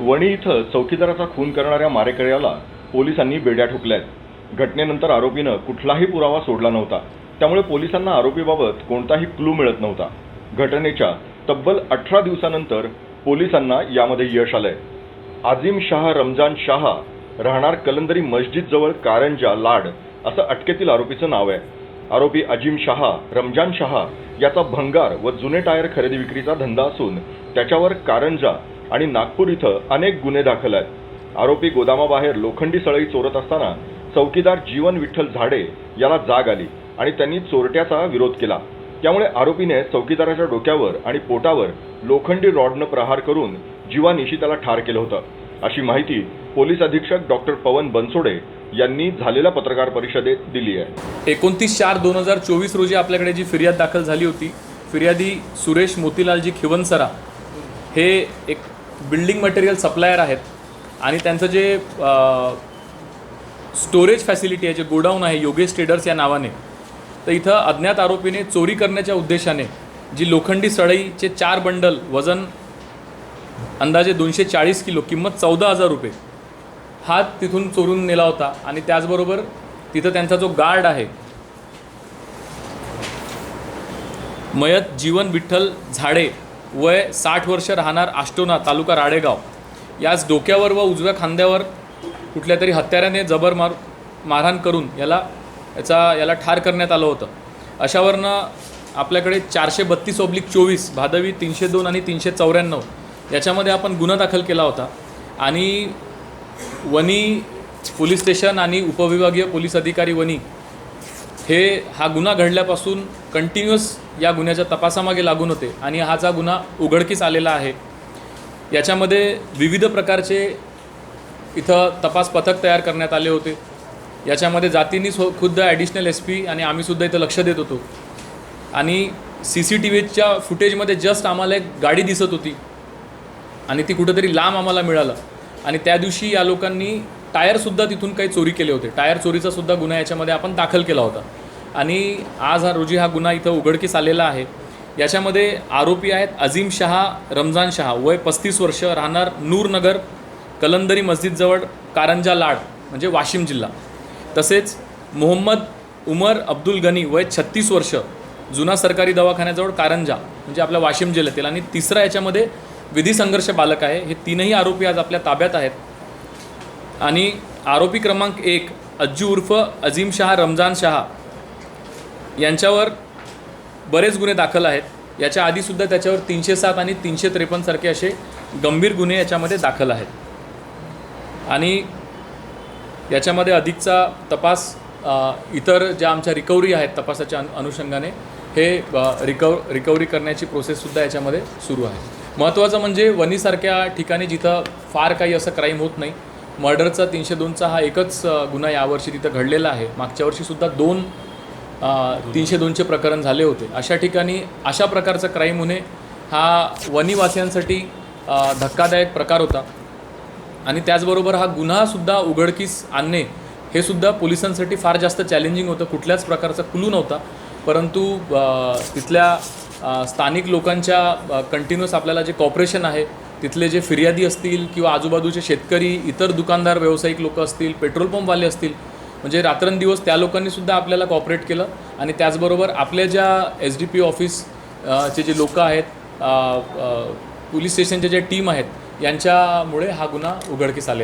वणी इथं चौकीदाराचा खून करणाऱ्या मारेकऱ्याला पोलिसांनी बेड्या ठोकल्या आहेत घटनेनंतर आरोपीनं कुठलाही पुरावा सोडला नव्हता. त्यामुळे पोलिसांना आरोपीबाबत कोणताही क्लू मिळत नव्हता. घटनेच्या तब्बल अठरा दिवसानंतर पोलिसांना यामध्ये यश आलंय. आझिम शाह रमजान शाह राहणार कलंदरी मस्जिद जवळ कारंजा लाड असं अटकेतील आरोपीचं नाव आहे. आरोपी अजिम शहा रमजान शहा याचा भंगार व जुने टायर खरेदी विक्रीचा धंदा असून त्याच्यावर कारंजा आणि नागपूर इथं अनेक गुन्हे दाखल आहेत. आरोपी गोदामाबाहेर लोखंडी सळई चोरत असताना चौकीदार जीवन विठ्ठल झाडे याला जाग आली आणि त्यांनी चोरट्याचा विरोध केला. त्यामुळे आरोपीने चौकीदाराच्या डोक्यावर आणि पोटावर लोखंडी रॉडनं प्रहार करून जीवानिशी त्याला ठार केलं होतं. अशी माहिती पोलीस अधीक्षक डॉक्टर पवन बनसोडे यांनी झालेल्या पत्रकार परिषदेत दिली आहे. एकोणतीस चार दोन हजार चोवीस रोजी आपल्याकडे जी फिर्याद दाखल झाली होती फिर्यादी सुरेश मोतीलालजी खिवनसरा हे एक बिल्डिंग मटेरियल सप्लायर आहेत आणि त्यांचं जे स्टोरेज फॅसिलिटी आहे जे गोडाऊन आहे योगेश ट्रेडर्स या नावाने तर इथं अज्ञात आरोपीने चोरी करण्याच्या उद्देशाने जी लोखंडी सळईचे चार बंडल वजन अंदाजे दोनशे चाळीस किलो किंमत चौदा हजार रुपये हा तिथून चोरून नेला होता आणि त्याचबरोबर तिथं त्यांचा जो गार्ड आहे मयत जीवन विठ्ठल झाडे वय साठ वर्ष राहणार आष्टोना तालुका राडेगाव याच डोक्यावर व उजव्या खांद्यावर कुठल्या तरी हत्याराने जबर मार मारहाण करून याला याचा याला ठार करण्यात आलं होतं. अशावरनं आपल्याकडे चारशे बत्तीस ऑब्लिक चोवीस भादवी तीनशे दोन आणि तीनशे चौऱ्याण्णव याच्यामध्ये आपण गुन्हा दाखल केला होता. आणि वनी पोलीस स्टेशन आणि उपविभागीय पोलीस अधिकारी वनी हे हा गुन्हा घडल्यापासून कंटिन्युअस या गुन्ह्याच्या तपासामागे लागून होते आणि हाचा गुन्हा उघडकीस आलेला आहे. याच्यामध्ये विविध प्रकारचे इथं तपास पथक तयार करण्यात आले होते. याच्यामध्ये जातींनी सो खुद्द ॲडिशनल एस पी आणि आम्हीसुद्धा इथं लक्ष देत होतो. आणि सी सी टी व्हीच्या फुटेजमध्ये जस्ट आम्हाला एक गाडी दिसत होती. आणि ती कुठंतरी लांब आम्हाला मिळालं. आणि त्या दिवशी या लोकांनी टायरसुद्धा तिथून काही चोरी केले होते. टायर चोरीचा सुद्धा गुन्हा याच्यामध्ये आपण दाखल केला होता. आणि आज हा रोजी हा गुन्हा इथं उघडकीस आलेला आहे. याच्यामध्ये आरोपी आहेत अझीम शहा रमजान शहा. वय पस्तीस वर्ष राहणार नूरनगर कलंदरी मस्जिदजवळ कारंजा लाड म्हणजे वाशिम जिल्हा. तसेच मोहम्मद उमर अब्दुल गनी वय छत्तीस वर्ष जुना सरकारी दवाखान्याजवळ कारंजा म्हणजे आपल्या वाशिम जिल्ह्यातील. आणि तिसरा याच्यामध्ये विधी संघर्ष बालक आहे. हे तीनही आरोपी आज आपल्या ताब्यात आहेत. आणि आरोपी क्रमांक एक अज्जू उर्फ अजीम शहा रमजान शहा यांच्यावर बरेच गुन्हे दाखल आहेत. याच्या आधीसुद्धा त्याच्यावर तीनशे सात आणि तीनशे त्रेपन्नसारखे असे गंभीर गुन्हे याच्यामध्ये दाखल आहेत. आणि याच्यामध्ये अधिकचा तपास इतर ज्या आमच्या रिकव्हरी आहेत तपासाच्या अनु अनुषंगाने हे रिकव रिकव्हरी करण्याची प्रोसेससुद्धा याच्यामध्ये सुरू आहे. महत्त्वाचं म्हणजे वनीसारख्या ठिकाणी जिथं फार काही असं क्राईम होत नाही मर्डरचा तीनशे दोनचा हा एकच गुन्हा यावर्षी तिथं घडलेला आहे. मागच्या वर्षीसुद्धा दोन तीनशे दोनचे प्रकरण झाले होते. अशा ठिकाणी अशा प्रकारचा क्राईम होणे हा वनीवासियांसाठी धक्कादायक प्रकार होता. आणि त्याचबरोबर हा गुन्हासुद्धा उघडकीस आणणे हे सुद्धा पोलिसांसाठी फार जास्त चॅलेंजिंग होतं. कुठल्याच प्रकारचा क्लू नव्हता. परंतु तिथल्या स्थानिक लोकांच्या कंटिन्युअस आपल्याला जे कॉपरेशन आहे तिथले जे फिर्यादी असतील किंवा आजूबाजूचे शेतकरी इतर दुकानदार व्यावसायिक लोक असतील पेट्रोल पंपवाले असतील म्हणजे रात्रंदिवस त्या लोकांनीसुद्धा आपल्याला कॉपरेट केलं आणि त्याचबरोबर आपल्या ज्या एस डी पी ऑफिस चे जे लोक आहेत पोलीस स्टेशनच्या ज्या टीम आहेत यांच्यामुळे हा गुन्हा उघडकीस आलेला